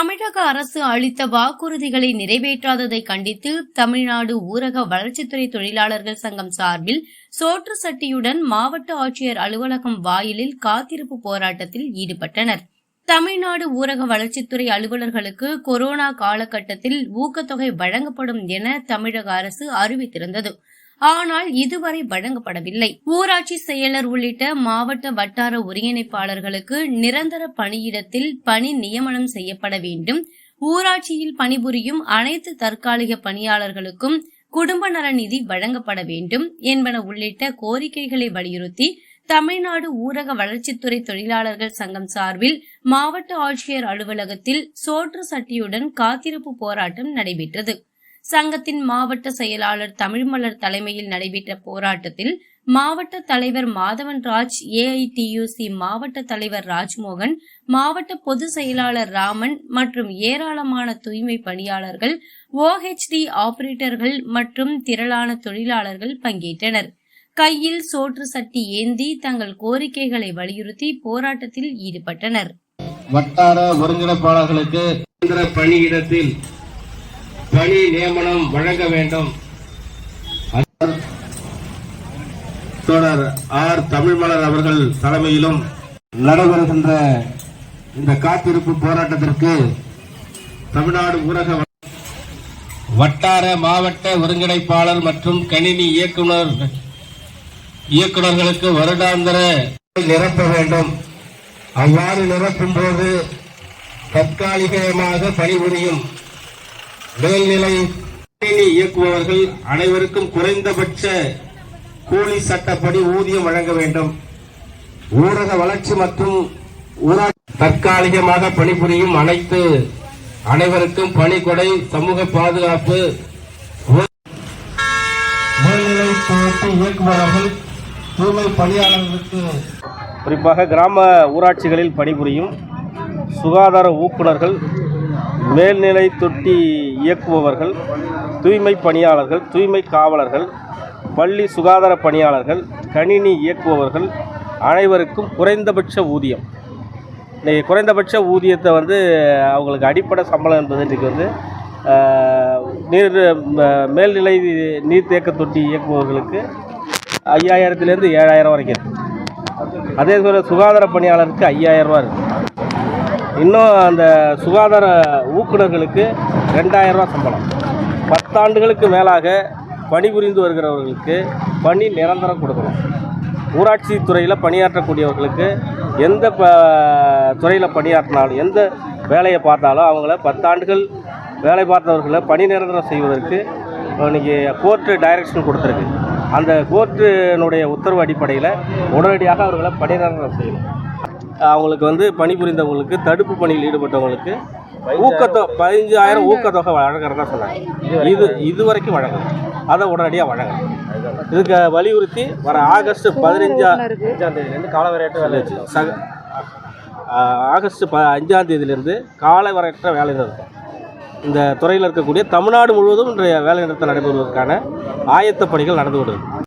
தமிழக அரசு அளித்த வாக்குறுதிகளை நிறைவேற்றாததை கண்டித்து தமிழ்நாடு ஊரக வளர்ச்சித்துறை தொழிலாளர்கள் சங்கம் சார்பில் சோற்று சட்டியுடன் மாவட்ட ஆட்சியர் அலுவலகம் வாயிலில் காத்திருப்பு போராட்டத்தில் ஈடுபட்டனர். தமிழ்நாடு ஊரக வளர்ச்சித்துறை அலுவலர்களுக்கு கொரோனா காலகட்டத்தில் ஊக்கத்தொகை வழங்கப்படும் என தமிழக அரசு அறிவித்திருந்தது. ஆனால் இதுவரை வழங்கப்படவில்லை. ஊராட்சி செயலர் உள்ளிட்ட மாவட்ட வட்டார ஒருங்கிணைப்பாளர்களுக்கு நிரந்தர பணியிடத்தில் பணி நியமனம் செய்யப்பட வேண்டும். ஊராட்சியில் பணிபுரியும் அனைத்து தற்காலிக பணியாளர்களுக்கும் குடும்ப நல நிதி வழங்கப்பட வேண்டும் என்பன உள்ளிட்ட கோரிக்கைகளை வலியுறுத்தி தமிழ்நாடு ஊரக வளர்ச்சித்துறை தொழிலாளர்கள் சங்கம் சார்பில் மாவட்ட ஆட்சியர் அலுவலகத்தில் சோற்று சட்டியுடன் காத்திருப்பு போராட்டம் நடைபெற்றது. சங்கத்தின் மாவட்ட செயலாளர் தமிழ்மலர் தலைமையில் நடைபெற்ற போராட்டத்தில் மாவட்ட தலைவர் மாதவன் ராஜ் ஏஐடியூசி மாவட்ட தலைவர் ராஜ்மோகன் மாவட்ட பொது செயலாளர் ராமன் மற்றும் ஏராளமான தூய்மை பணியாளர்கள் ஓஹெச்டி ஆபரேட்டர்கள் மற்றும் திரளான தொழிலாளர்கள் பங்கேற்றனர். கையில் சோற்று சட்டி ஏந்தி தங்கள் கோரிக்கைகளை வலியுறுத்தி போராட்டத்தில் ஈடுபட்டனர். வட்டார ஒருங்கிணைப்பாளர்களுக்கு பணியிடத்தில் பணி நியமனம் வழங்க வேண்டும். தோழர் ஆர் தமிழ்மலர் அவர்கள் தலைமையிலும் நடைபெறுகின்ற இந்த காத்திருப்பு போராட்டத்திற்கு தமிழ்நாடு ஊரக வட்டார மாவட்ட ஒருங்கிணைப்பாளர் மற்றும் கணினி இயக்குனர் இயக்குநர்களுக்கு வருடாந்திர நிரப்ப வேண்டும். அவ்வாறு நிரப்பும் போது தற்காலிகமாக பணிபுரியும் மேல்நிலை இயக்குபவர்கள் அனைவருக்கும் குறைந்தபட்ச கூலி சட்டப்படி ஊதியம் வழங்க வேண்டும். ஊரக வளர்ச்சி மற்றும் ஊராட்சி தற்காலிகமாக பணிபுரியும் அனைத்து அனைவருக்கும் பணிக்கொடை சமூக பாதுகாப்பு மேல்நிலை இயக்குபவர்கள் தூய்மை பணியாளர்களுக்கு குறிப்பாக கிராம ஊராட்சிகளில் பணிபுரியும் சுகாதார ஊக்குனர்கள் மேல்நிலை தொட்டி இயக்குபவர்கள் தூய்மை பணியாளர்கள் தூய்மை காவலர்கள் பள்ளி சுகாதார பணியாளர்கள் கணினி இயக்குபவர்கள் அனைவருக்கும் குறைந்தபட்ச ஊதியம். இன்றைக்கி குறைந்தபட்ச ஊதியத்தை வந்து அவங்களுக்கு அடிப்படை சம்பளம் என்பது இன்றைக்கி வந்து நீர் மேல்நிலை நீர்த்தேக்க தொட்டி இயக்குபவர்களுக்கு ஐயாயிரத்துலேருந்து ஏழாயிரம் வரைக்கும் இருக்குது அதே போல் சுகாதார பணியாளருக்கு ஐயாயிரம் ரூபா இருக்குது இன்னும் அந்த சுகாதார ஊக்குநர்களுக்கு ரெண்டாயிரரூவா சம்பளம். பத்தாண்டுகளுக்கு மேலாக பணிபுரிந்து வருகிறவர்களுக்கு பணி நிரந்தரம் கொடுக்கணும். ஊராட்சி துறையில் பணியாற்றக்கூடியவர்களுக்கு எந்த ப துறையில் பணியாற்றினாலும் எந்த வேலையை பார்த்தாலும் அவங்கள பத்தாண்டுகள் வேலை பார்த்தவர்களை பணி நிரந்தரம் செய்வதற்கு இன்னைக்கு கோர்ட்டு டைரக்ஷன் கொடுத்துருக்கு. அந்த கோர்ட்டினுடைய உத்தரவு அடிப்படையில் உடனடியாக அவர்களை பணி நிரந்தரம் செய்யணும். அவங்களுக்கு வந்து பணிபுரிந்தவங்களுக்கு தடுப்பு பணியில் ஈடுபட்டவங்களுக்கு ஊக்கத்தொகை பதினஞ்சாயிரம் ஊக்கத்தொகை வழங்குறதா சொன்னாங்க. இது இது வரைக்கும் வழங்கல. அதை உடனடியாக வழங்கணும் இதுக்கு வலியுறுத்தி வர ஆகஸ்ட் பதினஞ்சா அஞ்சாம் தேதியிலேருந்து காலவரையற்ற வேலை சக ஆகஸ்ட் ப அஞ்சாம் தேதியிலேருந்து காலவரையற்ற வேலை நிறுத்தம் இந்த துறையில் இருக்கக்கூடிய தமிழ்நாடு முழுவதும் இன்றைய வேலை நிறுத்தம் நடைபெறுவதற்கான ஆயத்த பணிகள் நடந்து கொண்டிருக்கு.